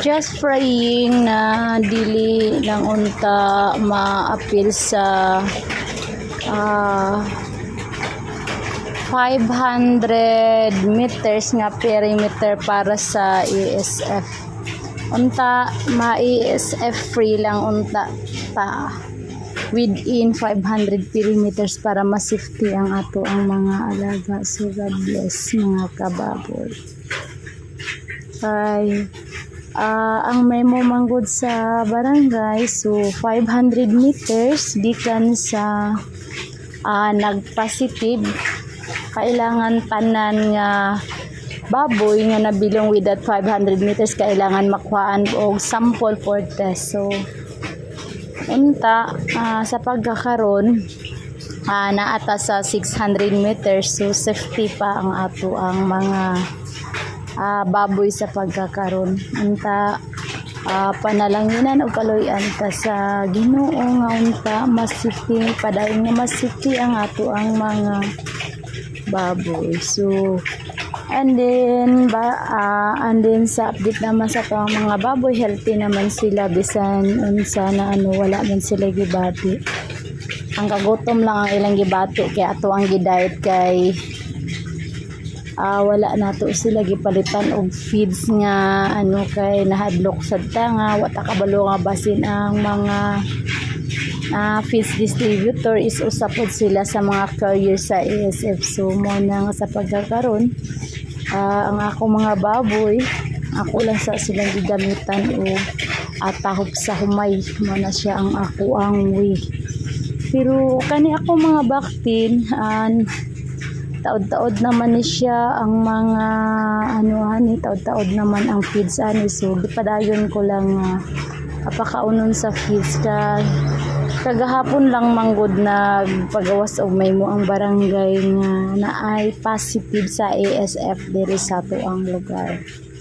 just praying na dili lang unta ma-appeal sa ah 500 meters nga perimeter para sa ESF. Unta ma-ESF free lang unta ta within 500 perimeters para ma-safety ang ato ang mga alaga. So God bless mga kababoy. Kay ah, ang memo manggod sa barangay so 500 meters gikan sa ah, nag-positive. Kailangan tanan nga baboy nga nabilong with that 500 meters kailangan makuhaan og sample for test. So unta ah, sa pagkakaroon ah, naata sa 600 meters so safety pa ang ato ang mga ah, baboy sa pagkakaroon. Unta ah, panalanginan o kaloyan ta sa Ginoo nga unta masiti padayon nga masiti ang ato ang mga baboy. So and then ba ah, and then sa update naman sa to ang mga baboy healthy naman sila bisan unsa na ano wala man sila gibati. Ang kagutom lang ang ilang gibato kaya ato ang gidayet kay ah wala nato sila gipalitan og feeds nga ano kay nahadlok sad ta nga. Wata kabalo nga basin ang mga ah feeds distributor is usapod sila sa mga carrier sa ASF so mo na nga sa pagkakaroon. Ah, ang ako mga baboy ako lang sa silang gigamitan o atahop sa humay. Mo na siya ang ako ang way. Pero kani ako mga baktin an taod-taod naman ni siya ang mga ano ani taod-taod naman ang feeds ani. So gipadayon ko lang uh, apakaunon sa feeds. Ka kagahapon lang manggod nagpagawas og may mo ang barangay nga naay positive sa ASF diri sa to ang lugar